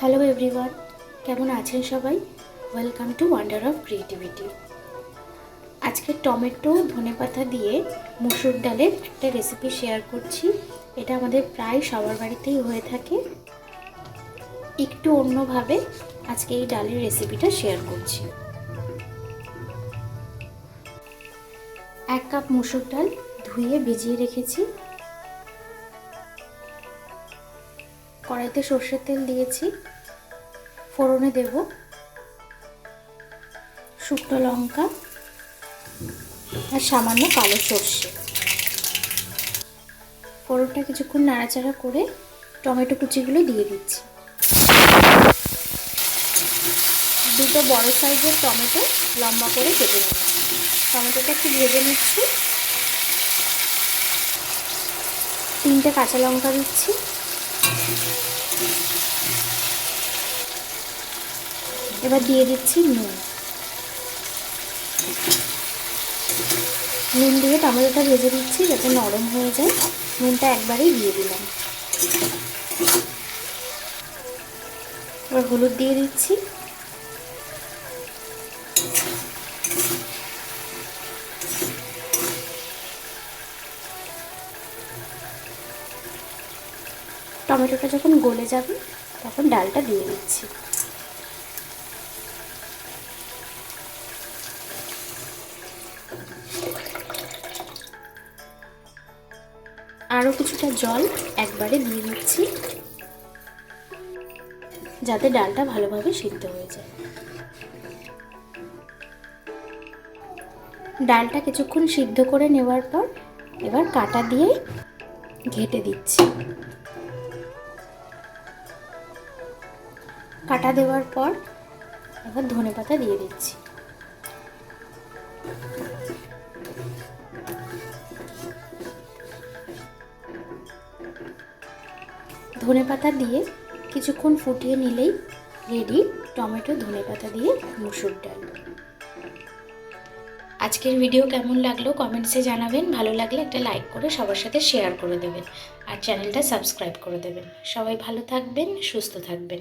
Hello everyone কেমন আছেন সবাই? Welcome to wonder of creativity আজকে টমেটো ধনেপাতা দিয়ে মুসুর ডালের একটা রেসিপি শেয়ার করছি। এটা আমাদের প্রায় সবার বাড়িতেই হয়ে থাকে। একটু অন্যভাবে আজকে এই ডালের রেসিপিটা শেয়ার করছি। এক কাপ মুসুর ডাল ধুয়ে ভিজিয়ে রেখেছি। কড়াইতে সর্ষের তেল দিয়েছি। ফোড়নে দেব শুকনো লঙ্কা আর সামান্য কালো সর্ষে। ফোড়নটা কিছুক্ষণ নাড়াচাড়া করে টমেটো কুচিগুলো দিয়ে দিচ্ছি। দুটো বড় সাইজের টমেটো লম্বা করে কেটে নেব। টমেটোটা একটু ভেজে নিচ্ছি। তিনটে কাঁচা লঙ্কা দিচ্ছি। এবার দিয়ে দিচ্ছি নুন। নুন দিয়ে টমেটোটা ভেজে দিচ্ছি যাতে নরম হয়ে যায়। নুনটা একবারেই দিয়ে দিলাম। এবার হলুদ দিয়ে দিচ্ছি। টমেটোটা যখন গলে যাবে, তখন ডালটা দিয়ে দিচ্ছি। আরও কিছুটা জল একবারে দিয়ে দিচ্ছি, যাতে ডালটা ভালোভাবে সিদ্ধ হয়ে যায়। ডালটা কিছুক্ষণ সিদ্ধ করে নেওয়ার পর এবার কাটা দিয়ে ঘেটে দিচ্ছি। কাটা দেওয়ার পর এবার ধনে পাতা দিয়ে দিচ্ছি। ধনে পাতা দিয়ে কিছুক্ষণ ফুটিয়ে নিলেই রেডি টমেটো, ধনে পাতা দিয়ে মুসুর ডাল। আজকের ভিডিও কেমন লাগল কমেন্টসে জানাবেন। ভালো লাগলে একটা লাইক করে সবার সাথে শেয়ার করে দেবেন। আর চ্যানেলটা সাবস্ক্রাইব করে দেবেন। সবাই ভালো থাকবেন, সুস্থ থাকবেন।